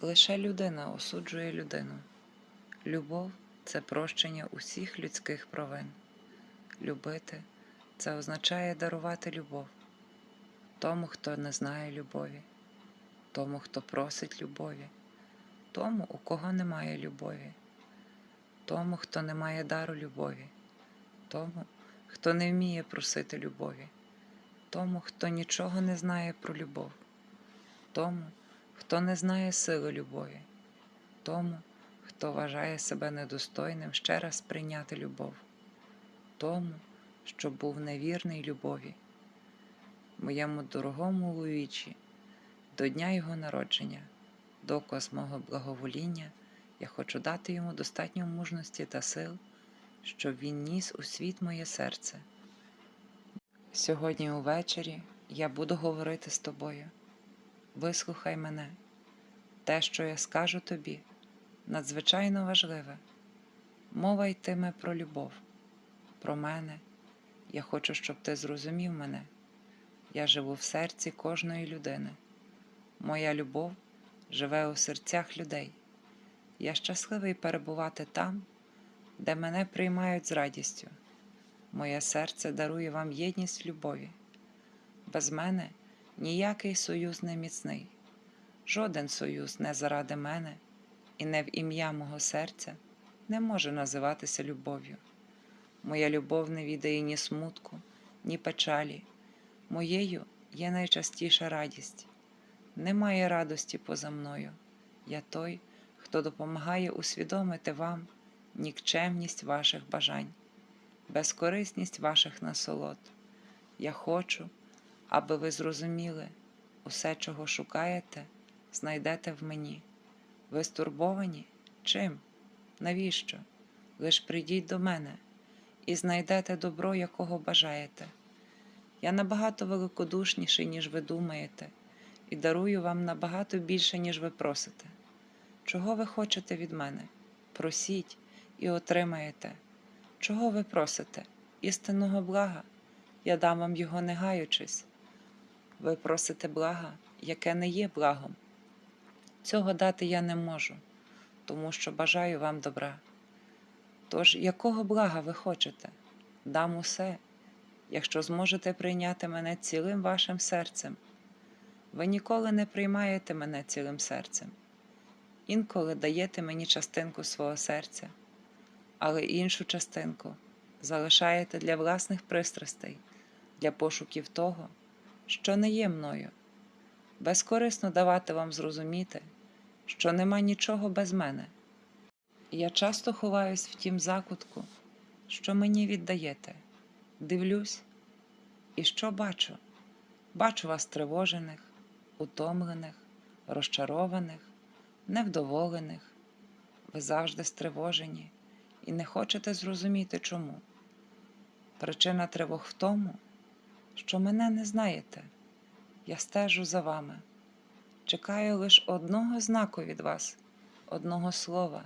Лише людина осуджує людину. Любов це прощення усіх людських провин. Любити це означає дарувати любов тому, хто не знає любові, тому, хто просить любові, тому, у кого немає любові, тому, хто не має дару любові, тому, хто не вміє просити любові, тому, хто нічого не знає про любов, тому, хто не знає сили любові, тому, хто вважає себе недостойним ще раз прийняти любов, тому, що був невірний любові, моєму дорогому Луїчі, до дня його народження, доказ мого благовоління, я хочу дати йому достатньо мужності та сил, щоб він ніс у світ моє серце. Сьогодні увечері я буду говорити з тобою. Вислухай мене. Те, що я скажу тобі, надзвичайно важливе. Мова йтиме про любов, про мене. Я хочу, щоб ти зрозумів мене. Я живу в серці кожної людини. Моя любов живе у серцях людей. Я щасливий перебувати там, де мене приймають з радістю. Моє серце дарує вам єдність любові. Без мене ніякий союз не міцний. Жоден союз не заради мене і не в ім'я мого серця не може називатися любов'ю. Моя любов не відає ні смутку, ні печалі. Моєю є найчастіша радість. Немає радості поза мною. Я той, хто допомагає усвідомити вам нікчемність ваших бажань, безкорисність ваших насолод. Я хочу, аби ви зрозуміли, усе, чого шукаєте, знайдете в мені. Ви стурбовані? Чим? Навіщо? Лиш прийдіть до мене і знайдете добро, якого бажаєте. Я набагато великодушніший, ніж ви думаєте, і дарую вам набагато більше, ніж ви просите. Чого ви хочете від мене? Просіть і отримаєте. Чого ви просите? Істинного блага, я дам вам його не гаючись. Ви просите блага, яке не є благом. Цього дати я не можу, тому що бажаю вам добра. Тож, якого блага ви хочете? Дам усе, якщо зможете прийняти мене цілим вашим серцем. Ви ніколи не приймаєте мене цілим серцем. Інколи даєте мені частинку свого серця, але іншу частинку залишаєте для власних пристрастей, для пошуків того, що не є мною. Безкорисно давати вам зрозуміти, що нема нічого без мене. Я часто ховаюсь в тім закутку, що мені віддаєте, дивлюсь, і що бачу? Бачу вас тривожених, утомлених, розчарованих, невдоволених. Ви завжди стривожені і не хочете зрозуміти чому. Причина тривог в тому, що мене не знаєте. Я стежу за вами, чекаю лише одного знаку від вас, одного слова,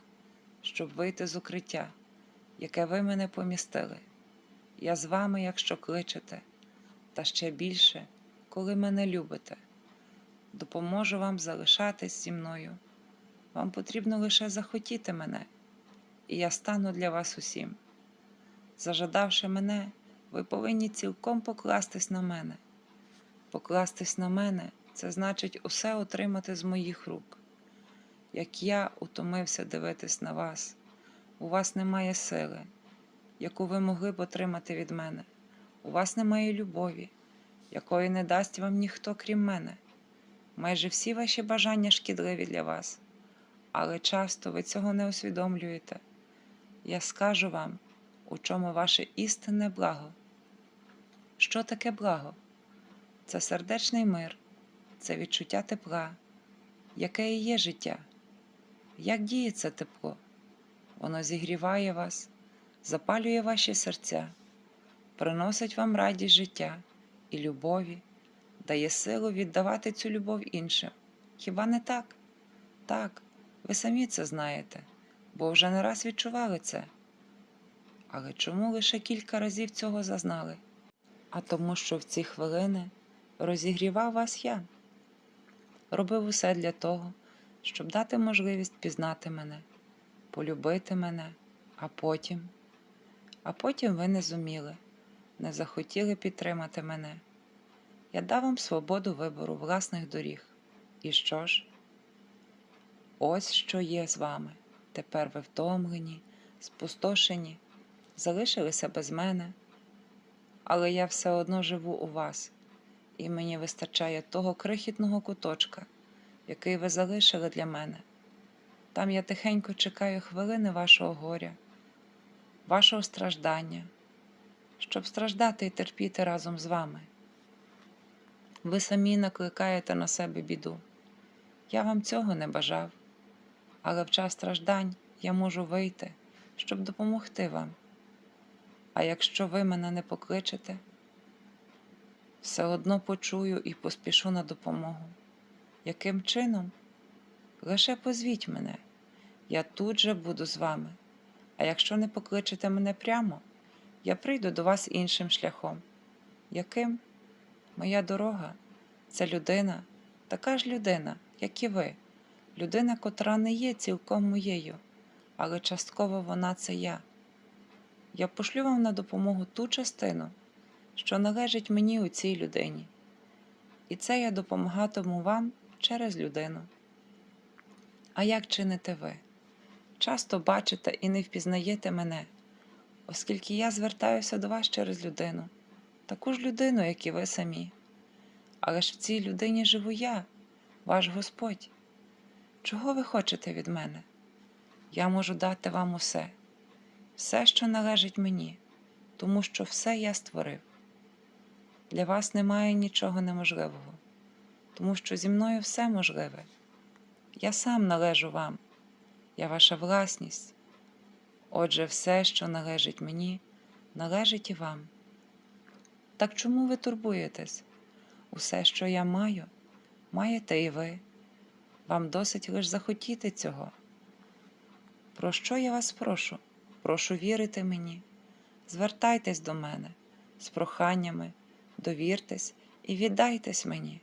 щоб вийти з укриття, яке ви мене помістили. Я з вами, якщо кличете, та ще більше, коли мене любите. Допоможу вам залишатись зі мною. Вам потрібно лише захотіти мене, і я стану для вас усім. Зажадавши мене, ви повинні цілком покластись на мене. Покластись на мене це значить усе отримати з моїх рук. Як я утомився дивитись на вас, у вас немає сили, яку ви могли б отримати від мене. У вас немає любові, якої не дасть вам ніхто крім мене. Майже всі ваші бажання шкідливі для вас, але часто ви цього не усвідомлюєте. Я скажу вам, у чому ваше істинне благо. Що таке благо? Це сердечний мир, це відчуття тепла, яке і є життя. Як діє це тепло? Воно зігріває вас, запалює ваші серця, приносить вам радість життя і любові, дає силу віддавати цю любов іншим. Хіба не так? Так, ви самі це знаєте, бо вже не раз відчували це. Але чому лише кілька разів цього зазнали? А тому, що в ці хвилини розігрівав вас я, робив усе для того, щоб дати можливість пізнати мене, полюбити мене, а потім, а потім ви не зуміли, не захотіли підтримати мене. Я дав вам свободу вибору власних доріг. І що ж? Ось що є з вами. Тепер ви втомлені, спустошені, залишилися без мене, але я все одно живу у вас, і мені вистачає того крихітного куточка, який ви залишили для мене. Там я тихенько чекаю хвилини вашого горя, вашого страждання, щоб страждати і терпіти разом з вами. Ви самі накликаєте на себе біду. Я вам цього не бажав, але в час страждань я можу вийти, щоб допомогти вам. А якщо ви мене не покличете, все одно почую і поспішу на допомогу. Яким чином? Лише позвіть мене, я тут же буду з вами. А якщо не покличете мене прямо, я прийду до вас іншим шляхом. Яким? Моя дорога це людина, така ж людина, як і ви, людина, котра не є цілком моєю, але частково вона це я. Я пошлю вам на допомогу ту частину, що належить мені у цій людині. І це я допомагатиму вам через людину. А як чините ви? Часто бачите і не впізнаєте мене, оскільки я звертаюся до вас через людину, таку ж людину, як і ви самі. Але ж в цій людині живу я, ваш Господь. Чого ви хочете від мене? Я можу дати вам усе, все, що належить мені, тому що все я створив. Для вас немає нічого неможливого, тому що зі мною все можливе. Я сам належу вам, я ваша власність. Отже, все, що належить мені, належить і вам. Так чому ви турбуєтесь? Усе, що я маю, маєте і ви. Вам досить лише захотіти цього. Про що я вас прошу? Прошу вірити мені, звертайтесь до мене з проханнями, довіртесь і віддайтесь мені.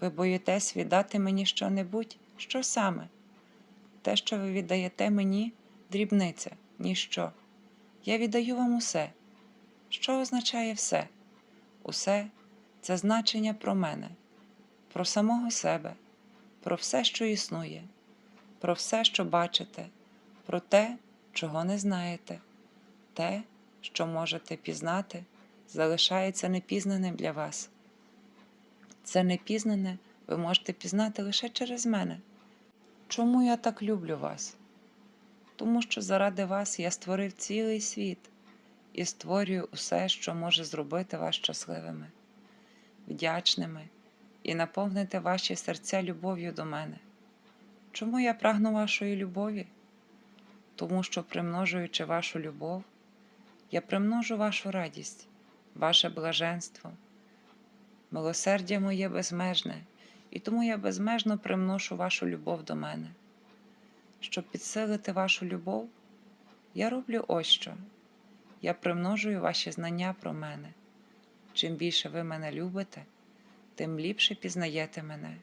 Ви боїтесь віддати мені що-небудь, що саме? Те, що ви віддаєте мені, дрібниця, ніщо. Я віддаю вам усе. Що означає все? Усе це значення про мене, про самого себе, про все, що існує, про все, що бачите, про те, чого не знаєте, те, що можете пізнати, залишається непізнаним для вас. Це непізнане ви можете пізнати лише через мене. Чому я так люблю вас? Тому що заради вас я створив цілий світ і створюю усе, що може зробити вас щасливими, вдячними і наповнити ваші серця любов'ю до мене. Чому я прагну вашої любові? Тому що, примножуючи вашу любов, я примножу вашу радість, ваше блаженство. Милосердя моє безмежне, і тому я безмежно примношу вашу любов до мене. Щоб підсилити вашу любов, я роблю ось що. Я примножую ваші знання про мене. Чим більше ви мене любите, тим ліпше пізнаєте мене.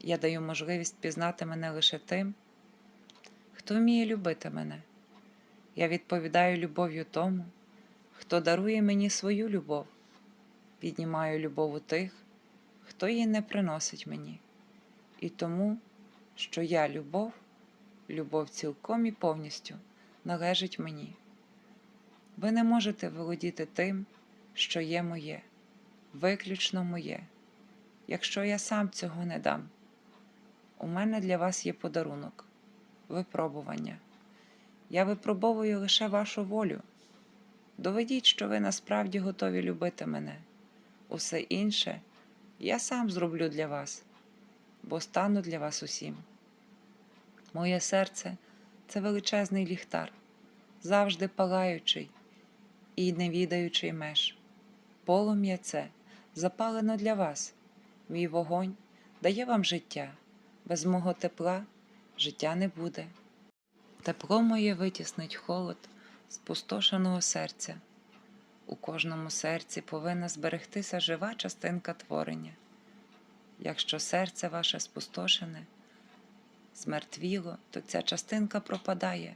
Я даю можливість пізнати мене лише тим, хто вміє любити мене. Я відповідаю любов'ю тому, хто дарує мені свою любов, піднімаю любов у тих, хто її не приносить мені. І тому, що я любов, любов цілком і повністю належить мені. Ви не можете володіти тим, що є моє, виключно моє, якщо я сам цього не дам. У мене для вас є подарунок, випробування. Я випробовую лише вашу волю. Доведіть, що ви насправді готові любити мене. Усе інше я сам зроблю для вас, бо стану для вас усім. Моє серце це величезний ліхтар, завжди палаючий і не відаючий меж. Полум'я це запалено для вас, мій вогонь дає вам життя, без мого тепла життя не буде. Тепло моє витіснить холод спустошеного серця. У кожному серці повинна зберегтися жива частинка творення. Якщо серце ваше спустошене, змертвіло, то ця частинка пропадає,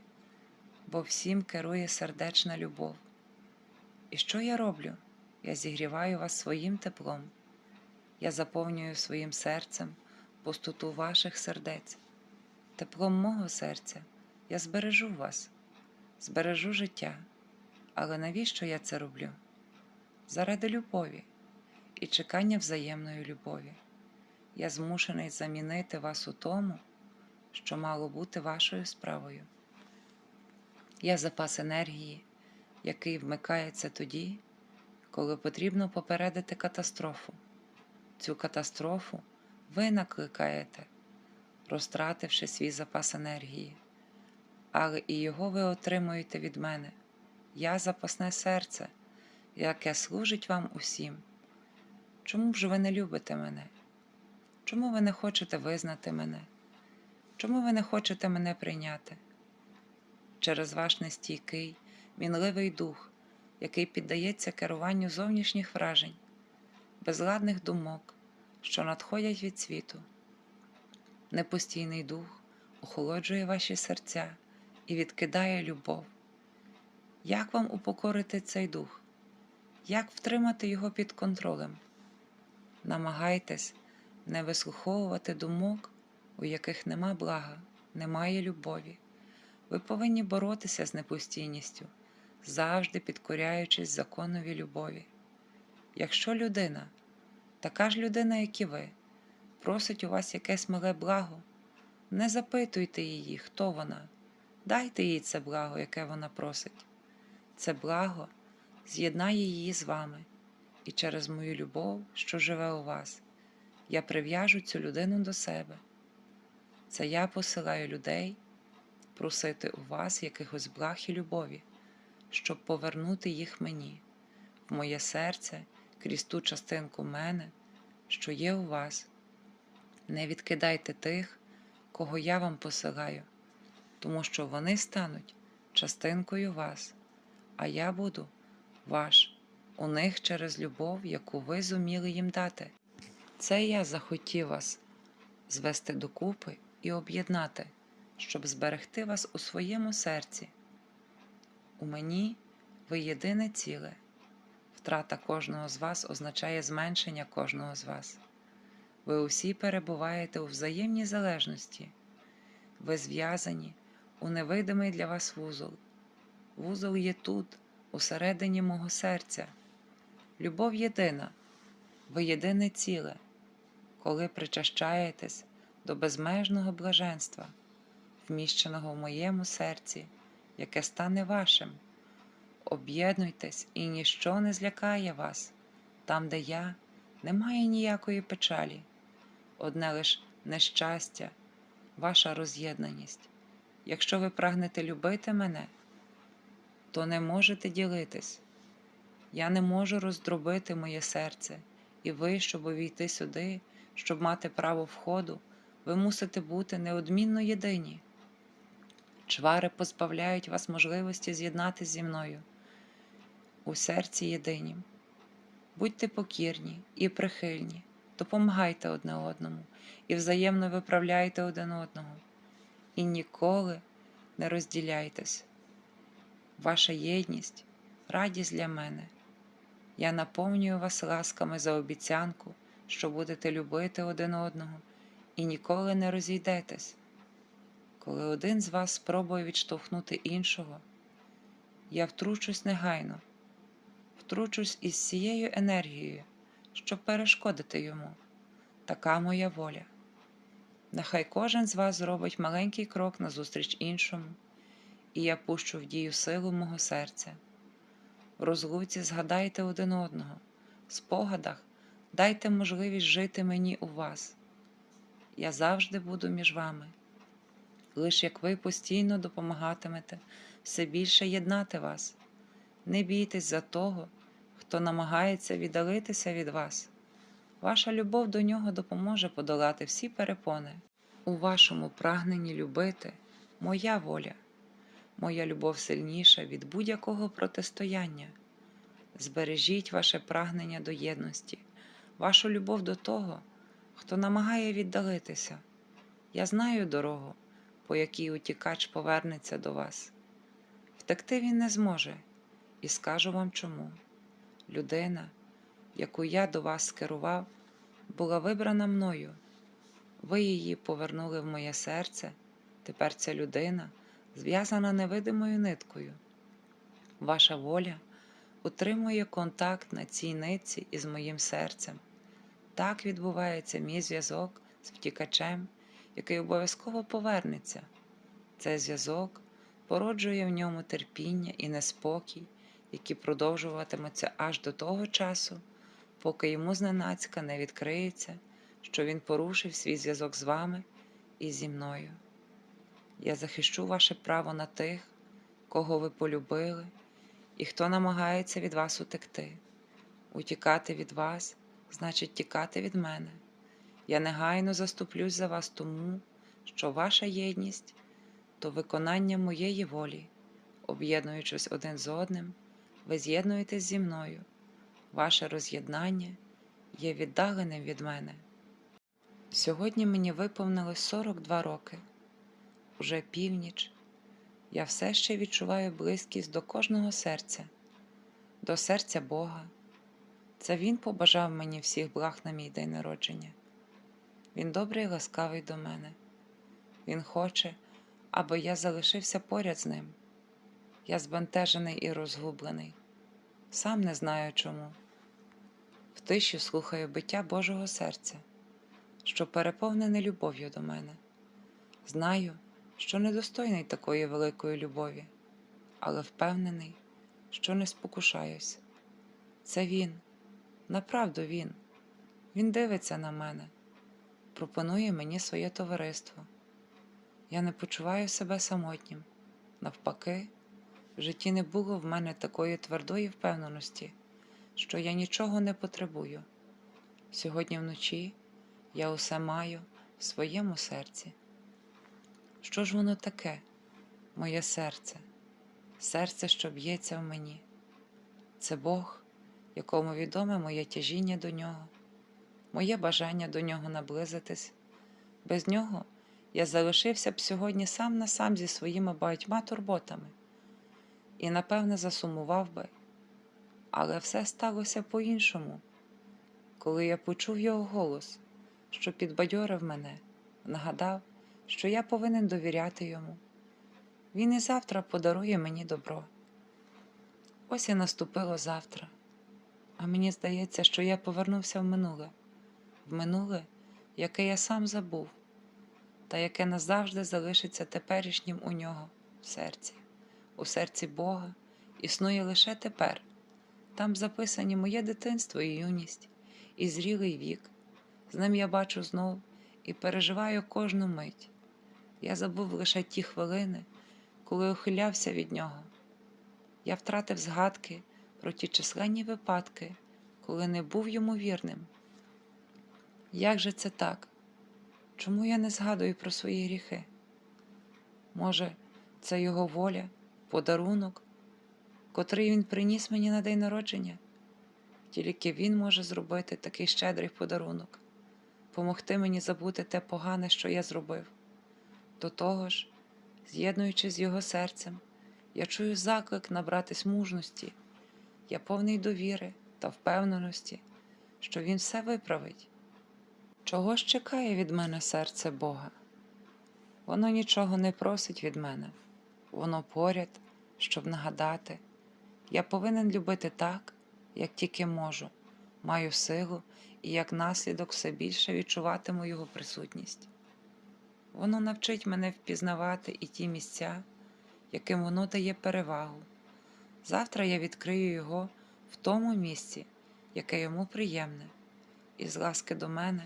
бо всім керує сердечна любов. І що я роблю? Я зігріваю вас своїм теплом, я заповнюю своїм серцем пустоту ваших сердець, теплом мого серця я збережу вас, збережу життя. Але навіщо я це роблю? Заради любові і чекання взаємної любові. Я змушений замінити вас у тому, що мало бути вашою справою. Я запас енергії, який вмикається тоді, коли потрібно попередити катастрофу. Цю катастрофу ви накликаєте, розтративши свій запас енергії, але і його ви отримуєте від мене. Я запасне серце, яке служить вам усім. Чому ж ви не любите мене? Чому ви не хочете визнати мене? Чому ви не хочете мене прийняти? Через ваш нестійкий, мінливий дух, який піддається керуванню зовнішніх вражень, безладних думок, що надходять від світу. Непостійний дух охолоджує ваші серця і відкидає любов. Як вам упокорити цей дух? Як втримати його під контролем? Намагайтесь не вислуховувати думок, у яких нема блага, немає любові. Ви повинні боротися з непостійністю, завжди підкоряючись законові любові. Якщо людина, така ж людина, як і ви, просить у вас якесь мале благо, не запитуйте її, хто вона, дайте їй це благо, яке вона просить. Це благо з'єднає її з вами, і через мою любов, що живе у вас, я прив'яжу цю людину до себе. Це я посилаю людей просити у вас якихось благ і любові, щоб повернути їх мені, в моє серце, крізь ту частинку мене, що є у вас. Не відкидайте тих, кого я вам посилаю, тому що вони стануть частинкою вас, а я буду ваш, у них через любов, яку ви зуміли їм дати. Це я захотів вас звести докупи і об'єднати, щоб зберегти вас у своєму серці. У мені ви єдине ціле. Втрата кожного з вас означає зменшення кожного з вас. Ви усі перебуваєте у взаємній залежності, ви зв'язані у невидимий для вас вузол. Вузол є тут, усередині мого серця. Любов єдина, ви єдине ціле, коли причащаєтесь до безмежного блаженства, вміщеного в моєму серці, яке стане вашим. Об'єднуйтесь, і ніщо не злякає вас. Там, де я, немає ніякої печалі, одне лиш нещастя, ваша роз'єднаність. Якщо ви прагнете любити мене, то не можете ділитись. Я не можу роздробити моє серце, і ви, щоб увійти сюди, щоб мати право входу, ви мусите бути неодмінно єдині. Чвари позбавляють вас можливості з'єднатися зі мною у серці єдинім. Будьте покірні і прихильні, допомагайте одне одному і взаємно виправляйте один одного. І ніколи не розділяйтесь. Ваша єдність радість для мене. Я наповнюю вас ласками за обіцянку, що будете любити один одного і ніколи не розійдетесь. Коли один з вас спробує відштовхнути іншого, я втручусь негайно, втручусь із цією енергією, щоб перешкодити йому. Така моя воля. Нехай кожен з вас зробить маленький крок назустріч іншому, і я пущу в дію силу мого серця. В розлуці згадайте один одного, в спогадах дайте можливість жити мені у вас. Я завжди буду між вами, лиш як ви постійно допомагатимете все більше єднати вас. Не бійтесь за того, хто намагається віддалитися від вас. Ваша любов до нього допоможе подолати всі перепони. У вашому прагненні любити моя воля, моя любов сильніша від будь-якого протистояння. Збережіть ваше прагнення до єдності, вашу любов до того, хто намагає віддалитися. Я знаю дорогу, по якій утікач повернеться до вас. Втекти він не зможе, і скажу вам чому. Людина, яку я до вас скерував, була вибрана мною. Ви її повернули в моє серце. Тепер ця людина зв'язана невидимою ниткою. Ваша воля утримує контакт на цій нитці із моїм серцем. Так відбувається мій зв'язок з втікачем, який обов'язково повернеться. Цей зв'язок породжує в ньому терпіння і неспокій, які продовжуватимуться аж до того часу, поки йому зненацька не відкриється, що він порушив свій зв'язок з вами і зі мною. Я захищу ваше право на тих, кого ви полюбили, і хто намагається від вас утекти. Утікати від вас значить тікати від мене. Я негайно заступлюсь за вас тому, що ваша єдність то виконання моєї волі, об'єднуючись один з одним, ви з'єднуєтесь зі мною. Ваше роз'єднання є віддаленим від мене. Сьогодні мені виповнилось 42 роки. Уже північ. Я все ще відчуваю близькість до кожного серця, до серця Бога. Це Він побажав мені всіх благ на мій день народження. Він добрий і ласкавий до мене. Він хоче, аби я залишився поряд з ним. Я збентежений і розгублений, сам не знаю чому. В тиші слухаю биття Божого серця, що переповнене любов'ю до мене. Знаю, що недостойний такої великої любові, але впевнений, що не спокушаюсь. Це він, направду він. Він дивиться на мене, пропонує мені своє товариство. Я не почуваю себе самотнім. Навпаки, в житті не було в мене такої твердої впевненості, що я нічого не потребую. Сьогодні вночі я усе маю в своєму серці. Що ж воно таке, моє серце, серце, що б'ється в мені? Це Бог, якому відоме моє тяжіння до нього, моє бажання до нього наблизитись. Без нього я залишився б сьогодні сам на сам зі своїми багатьма турботами і, напевне, засумував би. Але все сталося по-іншому, коли я почув його голос, що підбадьорив мене, нагадав, що я повинен довіряти йому. Він і завтра подарує мені добро. Ось і наступило завтра, а мені здається, що я повернувся в минуле, в минуле, яке я сам забув, та яке назавжди залишиться теперішнім у нього в серці, у серці Бога існує лише тепер. Там записані моє дитинство і юність, і зрілий вік. З ним я бачу знов і переживаю кожну мить. Я забув лише ті хвилини, коли ухилявся від нього. Я втратив згадки про ті численні випадки, коли не був йому вірним. Як же це так? Чому я не згадую про свої гріхи? Може, це його воля, подарунок, котрий він приніс мені на день народження? Тільки він може зробити такий щедрий подарунок, помогти мені забути те погане, що я зробив. До того ж, з'єднуючись з його серцем, я чую заклик набратись мужності, я повний довіри та впевненості, що він все виправить. Чого ж чекає від мене серце Бога? Воно нічого не просить від мене, воно поряд, щоб нагадати, я повинен любити так, як тільки можу, маю силу і як наслідок все більше відчуватиму його присутність. Воно навчить мене впізнавати і ті місця, яким воно дає перевагу. Завтра я відкрию його в тому місці, яке йому приємне, і з ласки до мене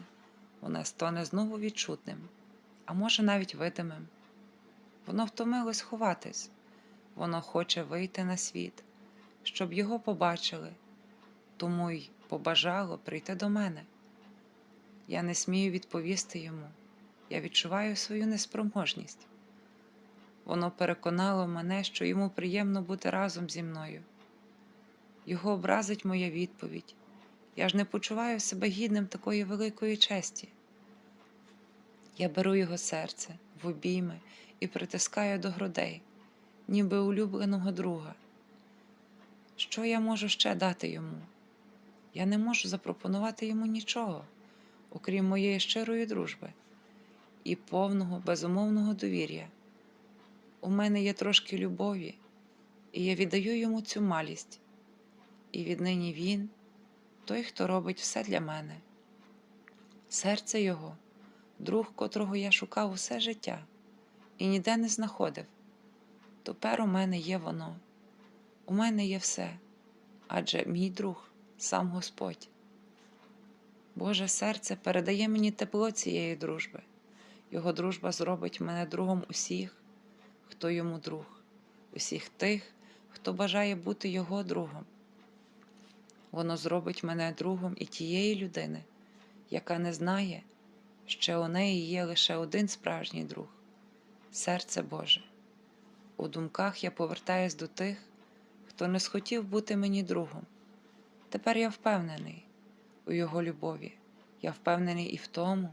воно стане знову відчутним, а може навіть видимим. Воно втомилось ховатись, воно хоче вийти на світ, щоб його побачили, тому й побажало прийти до мене. Я не смію відповісти йому я відчуваю свою неспроможність. Воно переконало мене, що йому приємно бути разом зі мною. Його образить моя відповідь. Я ж не почуваю себе гідним такої великої честі. Я беру його серце в обійми і притискаю до грудей, ніби улюбленого друга. Що я можу ще дати йому? Я не можу запропонувати йому нічого, окрім моєї щирої дружби і повного безумовного довір'я. У мене є трошки любові, і я віддаю йому цю малість. І віднині він той, хто робить все для мене. Серце його, друг, котрого я шукав усе життя і ніде не знаходив. Тепер у мене є воно, у мене є все, адже мій друг сам Господь. Боже серце передає мені тепло цієї дружби. Його дружба зробить мене другом усіх, хто йому друг, усіх тих, хто бажає бути його другом. Воно зробить мене другом і тієї людини, яка не знає, що у неї є лише один справжній друг серце Боже. У думках я повертаюсь до тих, хто не схотів бути мені другом. Тепер я впевнений у його любові, я впевнений і в тому,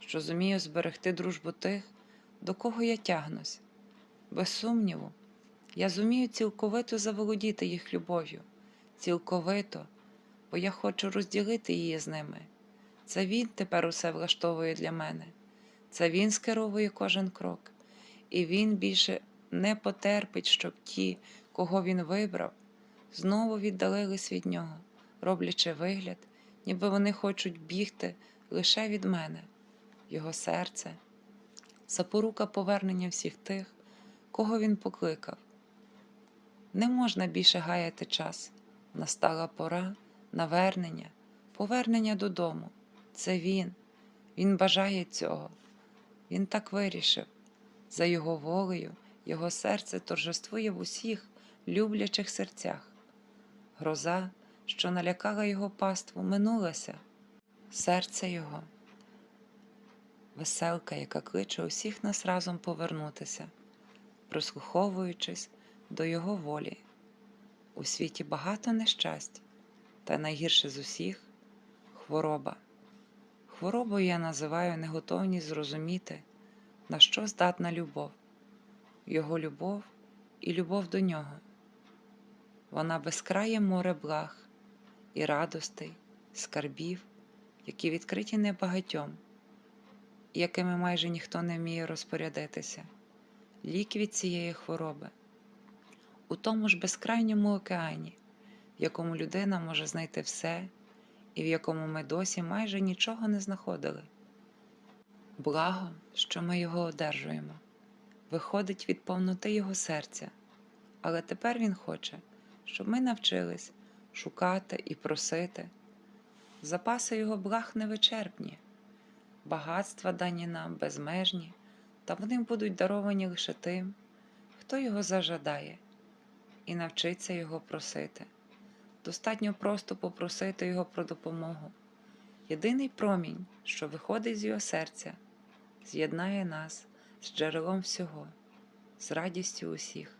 що зумію зберегти дружбу тих, до кого я тягнусь. Без сумніву, я зумію цілковито заволодіти їх любов'ю, цілковито, бо я хочу розділити її з ними. Це він тепер усе влаштовує для мене, це він скеровує кожен крок, і він більше не потерпить, щоб ті, кого він вибрав, знову віддалились від нього, роблячи вигляд, ніби вони хочуть бігти лише від мене, його серце, запорука повернення всіх тих, кого він покликав. Не можна більше гаяти час. Настала пора навернення, повернення додому. Це він. Він бажає цього. Він так вирішив. За його волею, його серце торжествує в усіх люблячих серцях. Гроза, що налякала його паству, минулася. Серце його, веселка, яка кличе усіх нас разом повернутися, прослуховуючись до його волі. У світі багато нещасть, та найгірше з усіх хвороба. Хворобою я називаю неготовність зрозуміти, на що здатна любов, його любов і любов до нього. Вона безкрає море благ і радостей, скарбів, які відкриті небагатьом, якими майже ніхто не вміє розпорядитися, лік від цієї хвороби у тому ж безкрайньому океані, в якому людина може знайти все, і в якому ми досі майже нічого не знаходили. Благо, що ми його одержуємо, виходить від повноти його серця, але тепер він хоче, щоб ми навчились шукати і просити. Запаси його благ невичерпні, багатства дані нам безмежні, та вони будуть даровані лише тим, хто його зажадає і навчиться його просити. Достатньо просто попросити його про допомогу. Єдиний промінь, що виходить з його серця, з'єднає нас з джерелом всього, з радістю усіх.